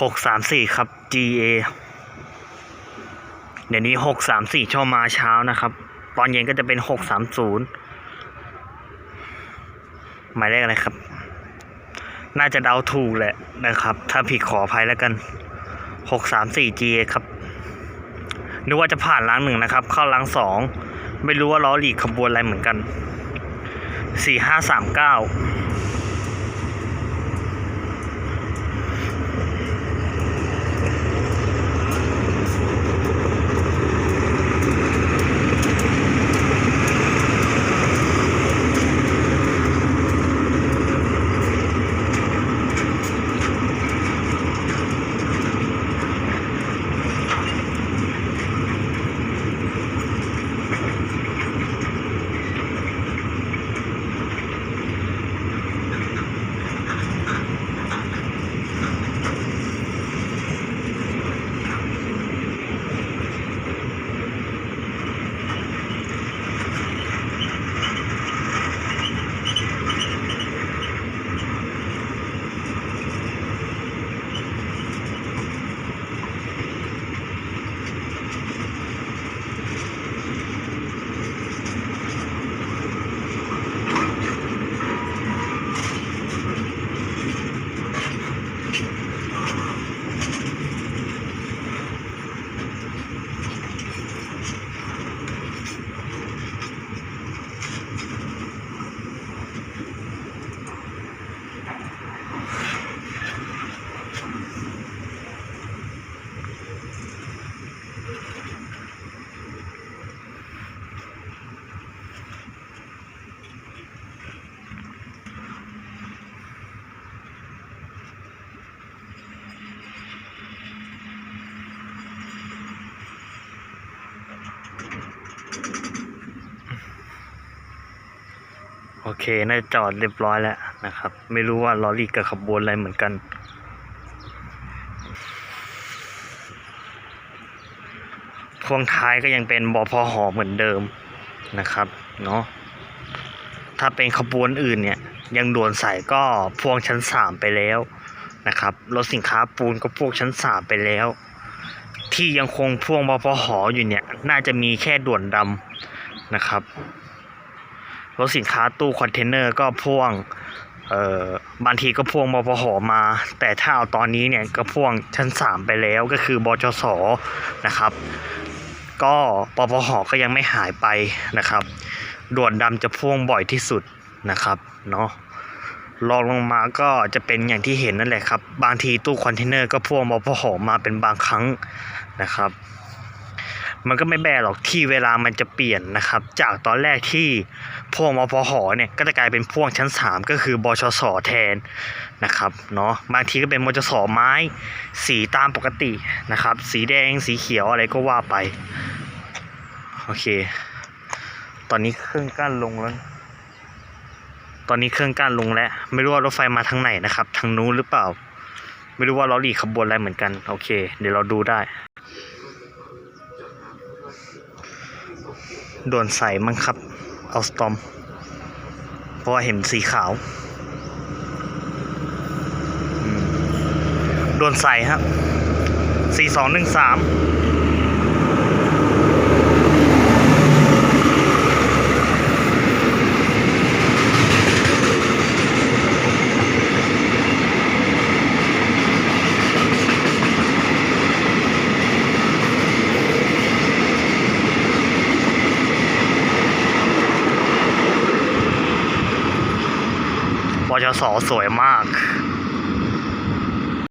หกสามสี่ครับ GA เดี๋ยวนี้หกสามสี่ชอบมาเช้านะครับ ตอนเย็นก็จะเป็นหกสามศูนย์หมายเลขอะไรครับ น่าจะเดาถูกแหละนะครับ ถ้าผิดขออภัยแล้วกันหกสามสี่ GA ครับนึกว่าจะผ่านล้างหนึ่งนะครับ เข้าล้างสองไม่รู้ว่าล้อหลีกขบวนอะไรเหมือนกันสี่ห้าสามเก้า โอเคน่าจะจอดเรียบร้อยแล้วนะครับ ไม่รู้ว่าลอหลีกกับขบวนอะไรเหมือนกัน พวงท้ายก็ยังเป็นบพหอเหมือนเดิมนะครับเนาะถ้าเป็นขบวนอื่นเนี่ยยังด่วนใส่ก็พวงชั้นสามไปแล้วนะครับรถสินค้าปูนก็พวกชั้นสามไปแล้ว ที่ยังคงพ่วงบพหออยู่เนี่ยน่าจะมีแค่ด่วนดำนะครับ รถสินค้าตู้คอนเทนเนอร์ก็พ่วงเอ่อบางทีก็พ่วงบพหมา แต่ถ้าเอาตอนนี้เนี่ยก็พ่วงชั้นสามไปแล้วก็คือบจสนะครับ ก็ปปหก็ยังไม่หายไปนะครับ ด่วนดำจะพ่วงบ่อยที่สุดนะครับเนาะรองลงมาก็จะเป็นอย่างที่เห็นนั่นแหละครับ บางทีตู้คอนเทนเนอร์ก็พ่วงบพหมาเป็นบางครั้งนะครับ มันก็ไม่แบหรอกที่เวลามันจะเปลี่ยนนะครับ จากตอนแรกที่พ่วงมพหเนี่ยก็จะกลายเป็นพ่วงชั้น 3 ก็คือบชสแทนนะครับเนาะบางทีก็เป็นมจสไม้ สีตามปกตินะครับ สีแดงสีเขียวอะไรก็ว่าไป โอเค ตอนนี้เครื่องกั้นลงแล้ว ตอนนี้เครื่องกั้นลงแล้ว ไม่รู้ว่ารถไฟมาทางไหนนะครับ ทางนู้นหรือเปล่า ไม่รู้ว่าล้อหลีกขบวนอะไรเหมือนกัน โอเค เดี๋ยวเราดูได้ ด่วนใส่มั้งครับ เอาสตอม เพราะว่าเห็นสีขาว โด่วนใสครับ สี่สองหนึ่งสาม จสสวยมาก